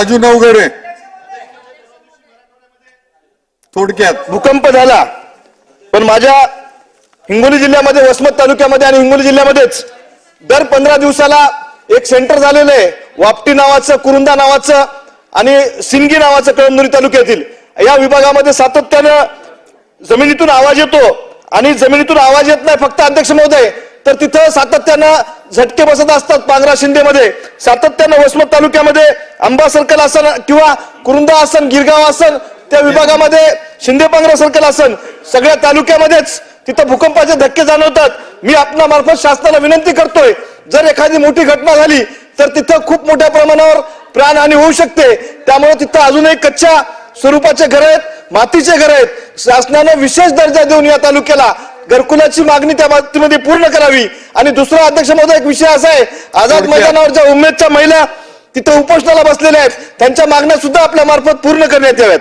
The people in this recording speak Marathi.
राजू आहे. थोडक्यात. भूकंप झाला. पण माझ्या हिंगोली जिल्ह्यामध्ये वसमत तालुक्यामध्ये आणि हिंगोली जिल्ह्यामध्येच दर पंधरा दिवसाला एक सेंटर झालेलं आहे. वापटी नावाचं कुरुंदा नावाचं आणि सिंगी नावाचं कळमनुरी तालुक्यातील. या विभागामध्ये सातत्यानं जमिनीतून आवाज येतो आणि जमिनीतून आवाज येत नाही. फक्त अध्यक्ष महोदय तर तिथं सातत्यानं झटके बसत असतात पांगरा शिंदेमध्ये. सातत्यानं वसमत तालुक्यामध्ये आंबा सर्कल असन किंवा कुरुंदा असन गिरगाव असन त्या विभागामध्ये शिंदे पांगरा सर्कल असन. सगळ्या तालुक्यामध्येच तिथं भूकंपाचे धक्के जाणवतात. मी आपल्या मार्फत शासनाला विनंती करतोय जर एखादी मोठी घटना झाली तर तिथं खूप मोठ्या प्रमाणावर प्राणहानी होऊ शकते. त्यामुळे तिथं अजूनही कच्च्या स्वरूपाचे घर आहेत मातीचे घर आहेत. शासनानं विशेष दर्जा देऊन या तालुक्याला घरकुलाची मागणी त्या बाबतीमध्ये पूर्ण करावी. आणि दुसरा अध्यक्ष महोदय एक विषय असा आहे. आझाद थोडक्यात. मैदानावर ज्या उमेदच्या महिला तिथं उपोषणाला बसलेल्या आहेत. त्यांच्या मागण्या सुद्धा आपल्या मार्फत पूर्ण करण्यात याव्यात.